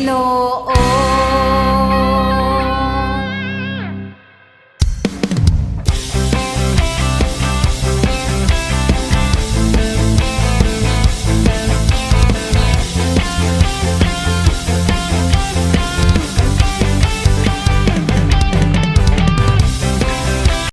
Ginoo